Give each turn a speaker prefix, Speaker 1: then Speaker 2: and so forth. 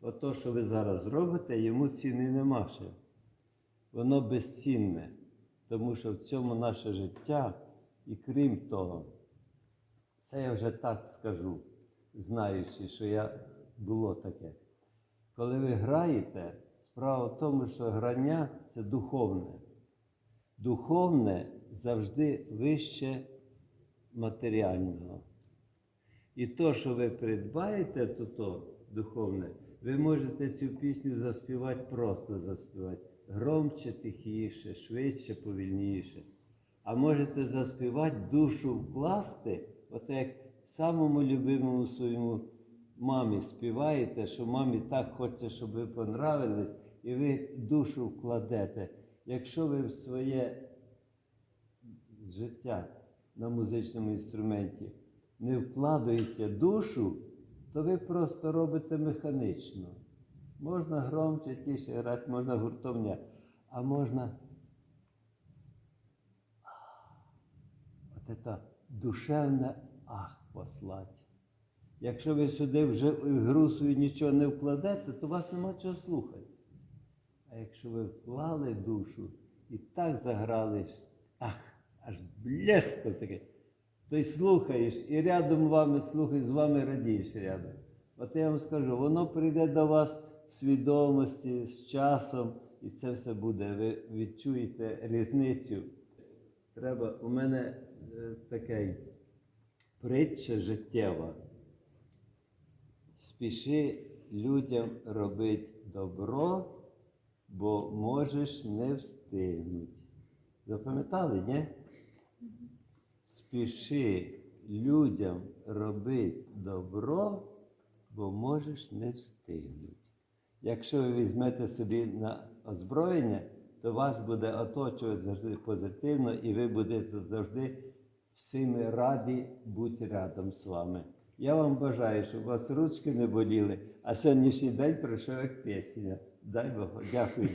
Speaker 1: ото, що ви зараз робите, йому ціни нема ще. Воно безцінне, тому що в цьому наше життя, і крім того, це я вже так скажу, знаючи, що я було таке. Коли ви граєте, справа в тому, що грання це духовне. Духовне завжди вище матеріального. І то, що ви придбаєте, то, то духовне, ви можете цю пісню заспівати, просто заспівати. Громче, тихіше, швидше, повільніше. А можете заспівати, душу вкласти, от як самому любимому своєму мамі співаєте, що мамі так хоче, щоб ви понравились, і ви душу вкладете. Якщо ви в своє життя на музичному інструменті не вкладаєте душу, то ви просто робите механічно. Можна громче, тіше грати, можна гуртовня, а можна от це душевне ах послати. Якщо ви сюди вже гру свою нічого не вкладете, то вас нема чого слухати. А якщо ви вклали душу і так заграли, ах, аж блеско таке, й слухаєш, і рядом вами слухаєш, з вами радієш рядом. От я вам скажу, воно прийде до вас в свідомості з часом, і це все буде. Ви відчуєте різницю. Треба, у мене е, такий притча життєва. Спіши людям робити добро, бо можеш не встигнути. Запам'ятали, ні? Спіши людям робити добро, бо можеш не встигнути. Якщо ви візьмете собі на озброєння, то вас буде оточувати завжди позитивно, і ви будете завжди всіми раді бути рядом з вами. Я вам бажаю, щоб у вас ручки не боліли, а сьогоднішній день пройшов як пісня. Дай Бог, дякую.